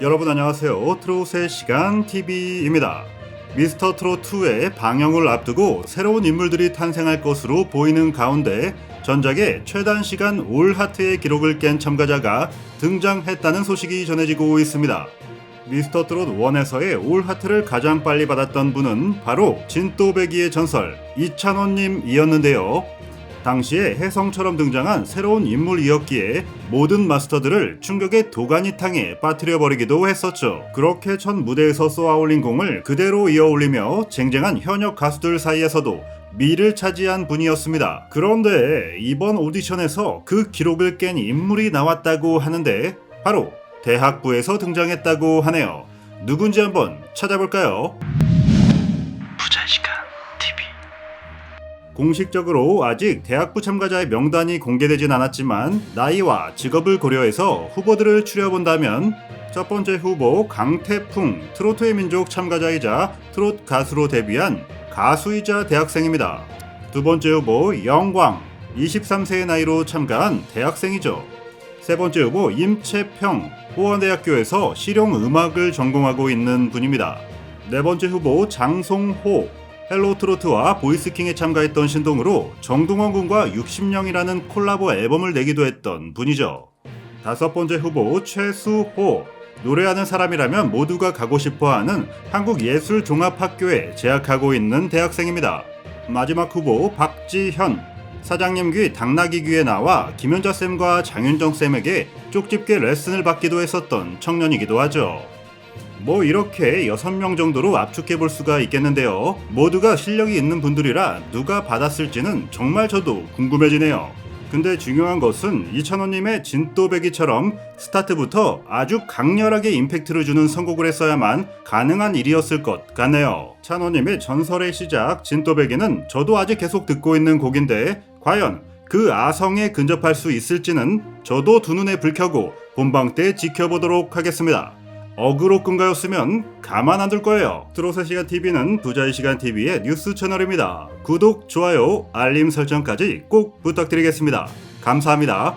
여러분 안녕하세요. 트롯의 시간 TV입니다. 미스터 트롯 2의 방영을 앞두고 새로운 인물들이 탄생할 것으로 보이는 가운데 전작의 최단 시간 올 하트의 기록을 깬 참가자가 등장했다는 소식이 전해지고 있습니다. 미스터 트롯 1에서의 올 하트를 가장 빨리 받았던 분은 바로 진또배기의 전설 이찬원님이었는데요. 당시에 혜성처럼 등장한 새로운 인물이었기에 모든 마스터들을 충격의 도가니탕에 빠뜨려 버리기도 했었죠. 그렇게 첫 무대에서 쏘아올린 공을 그대로 이어올리며 쟁쟁한 현역 가수들 사이에서도 미를 차지한 분이었습니다. 그런데 이번 오디션에서 그 기록을 깬 인물이 나왔다고 하는데 바로 대학부에서 등장했다고 하네요. 누군지 한번 찾아볼까요? 공식적으로 아직 대학부 참가자의 명단이 공개되진 않았지만 나이와 직업을 고려해서 후보들을 추려본다면 첫 번째 후보 강태풍 트로트의 민족 참가자이자 트롯 가수로 데뷔한 가수이자 대학생입니다. 두 번째 후보 영광 23세의 나이로 참가한 대학생이죠. 세 번째 후보 임채평 호원대학교에서 실용 음악을 전공하고 있는 분입니다. 네 번째 후보 장송호 헬로 트로트와 보이스킹에 참가했던 신동으로 정동원 군과 60년이라는 콜라보 앨범을 내기도 했던 분이죠. 다섯 번째 후보 최수호 노래하는 사람이라면 모두가 가고 싶어 하는 한국예술종합학교에 재학하고 있는 대학생입니다. 마지막 후보 박지현 사장님 귀 당나귀 귀에 나와 김현자 쌤과 장윤정 쌤에게 쪽집게 레슨을 받기도 했었던 청년이기도 하죠. 뭐 이렇게 6명 정도로 압축해 볼 수가 있겠는데요. 모두가 실력이 있는 분들이라 누가 받았을지는 정말 저도 궁금해지네요. 근데 중요한 것은 이찬호님의 진또배기처럼 스타트부터 아주 강렬하게 임팩트를 주는 선곡을 했어야만 가능한 일이었을 것 같네요. 찬호님의 전설의 시작 진또배기는 저도 아직 계속 듣고 있는 곡인데 과연 그 아성에 근접할 수 있을지는 저도 두 눈에 불 켜고 본방 때 지켜보도록 하겠습니다. 어그로 끈가였으면 가만 안 둘 거예요. 트롯의 시간 TV는 부자의 시간 TV의 뉴스 채널입니다. 구독, 좋아요, 알림 설정까지 꼭 부탁드리겠습니다. 감사합니다.